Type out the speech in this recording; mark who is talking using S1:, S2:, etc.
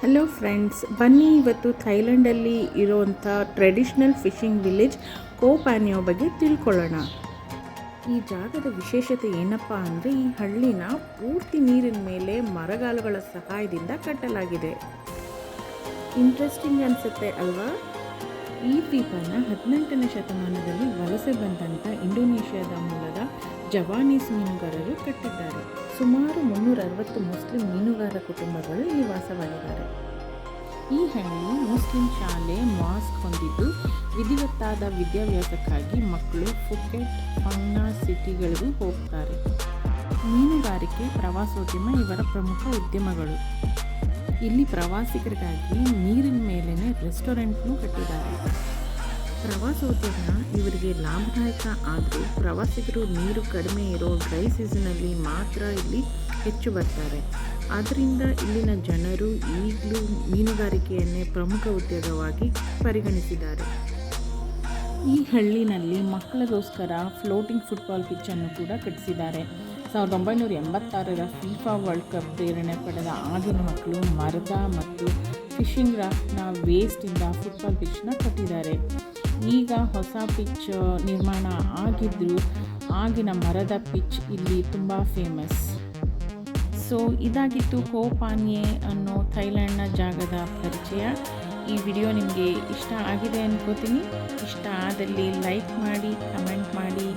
S1: Hello friends ಬನ್ನಿ, ಇವತ್ತು ಥೈಲ್ಯಾಂಡಲ್ಲಿ ಇರೋವಂಥ ಟ್ರೆಡಿಷ್ನಲ್ ಫಿಶಿಂಗ್ ವಿಲೇಜ್ ಕೋಪ್ಯಾನಿಯೋ ಬಗ್ಗೆ ತಿಳ್ಕೊಳ್ಳೋಣ. ಈ ಜಾಗದ ವಿಶೇಷತೆ ಏನಪ್ಪ ಅಂದರೆ, ಈ ಹಳ್ಳಿನ ಪೂರ್ತಿ ನೀರಿನ ಮೇಲೆ ಮರಗಾಲುಗಳ ಸಹಾಯದಿಂದ ಕಟ್ಟಲಾಗಿದೆ. ಇಂಟ್ರೆಸ್ಟಿಂಗ್ ಅನಿಸುತ್ತೆ ಅಲ್ವಾ? ಈ ದ್ವೀಪನ ಹದಿನೆಂಟನೇ ಶತಮಾನದಲ್ಲಿ ವಲಸೆ ಬಂದಂಥ ಇಂಡೋನೇಷ್ಯಾದ ಮೂಲದ ಜವಾನೀಸ್ ಮೀನುಗಾರರು ಕಟ್ಟಿದ್ದಾರೆ. ಸುಮಾರು ಮುನ್ನೂರ ಅರವತ್ತು ಮುಸ್ಲಿಂ ಮೀನುಗಾರ ಕುಟುಂಬಗಳು ಇಲ್ಲಿ ವಾಸವಾಗಿದ್ದಾರೆ ಈ ಹಳ್ಳಿ ಮುಸ್ಲಿಂ ಶಾಲೆ ಮಾಸ್ಕ್ ಹೊಂದಿದ್ದು, ವಿಧಿವತ್ತಾದ ವಿದ್ಯಾಭ್ಯಾಸಕ್ಕಾಗಿ ಮಕ್ಕಳು ಫುಕೆಟ್, ಪಂಗ್ನಾ ಸಿಟಿಗಳಿಗೂ ಹೋಗ್ತಾರೆ. ಮೀನುಗಾರಿಕೆ, ಪ್ರವಾಸೋದ್ಯಮ ಇವರ ಪ್ರಮುಖ ಉದ್ಯಮಗಳು. ಇಲ್ಲಿ ಪ್ರವಾಸಿಗರಿಗಾಗಿ ನೀರಿನ ಮೇಲೇ ರೆಸ್ಟೋರೆಂಟ್ನೂ ಕಟ್ಟಿದ್ದಾರೆ. ಪ್ರವಾಸೋದ್ಯಮ ಇವರಿಗೆ ಲಾಭದಾಯಕ ಆದರೂ ಪ್ರವಾಸಿಗರು ನೀರು ಕಡಿಮೆ ಇರೋ ಡ್ರೈ ಸೀಸನಲ್ಲಿ ಮಾತ್ರ ಇಲ್ಲಿ ಹೆಚ್ಚು ಬರ್ತಾರೆ. ಆದ್ದರಿಂದ ಇಲ್ಲಿನ ಜನರು ಈಗಲೂ ಮೀನುಗಾರಿಕೆಯನ್ನೇ ಪ್ರಮುಖ ಉದ್ಯೋಗವಾಗಿ ಪರಿಗಣಿಸಿದ್ದಾರೆ. ಈ ಹಳ್ಳಿನಲ್ಲಿ ಮಕ್ಕಳಿಗೋಸ್ಕರ ಫ್ಲೋಟಿಂಗ್ ಫುಟ್ಬಾಲ್ ಪಿಚ್ಚನ್ನು ಕೂಡ ಕಟ್ಟಿಸಿದ್ದಾರೆ. ಸಾವಿರದ ಒಂಬೈನೂರ ಎಂಬತ್ತಾರರ ಫೀಫಾ ವರ್ಲ್ಡ್ ಕಪ್ ಪ್ರೇರಣೆ ಪಡೆದ ಆಗಿನ ಮಕ್ಕಳು ಮರದ ಮತ್ತು ಫಿಶಿಂಗ್ ರಾಫ್ಟ್ನ ವೇಸ್ಟಿಂದ ಫುಟ್ಬಾಲ್ ಪಿಚ್ನ ಕಟ್ಟಿದ್ದಾರೆ. ಈಗ ಹೊಸ ಪಿಚ್ ನಿರ್ಮಾಣ ಆಗಿದ್ದರೂ ಆಗಿನ ಮರದ ಪಿಚ್ ಇಲ್ಲಿ ತುಂಬ ಫೇಮಸ್ ಸೊ ಇದಾಗಿತ್ತು ಕೋಪಾನಿಯೆ ಅನ್ನೋ ಥೈಲ್ಯಾಂಡ್ನ ಜಾಗದ ಪರಿಚಯ. ಈ ವಿಡಿಯೋ ನಿಮಗೆ ಇಷ್ಟ ಆಗಿದೆ ಅನ್ಕೋತೀನಿ. ಇಷ್ಟ ಆದಲ್ಲಿ ಲೈಕ್ ಮಾಡಿ ಕಮೆಂಟ್ ಮಾಡಿ.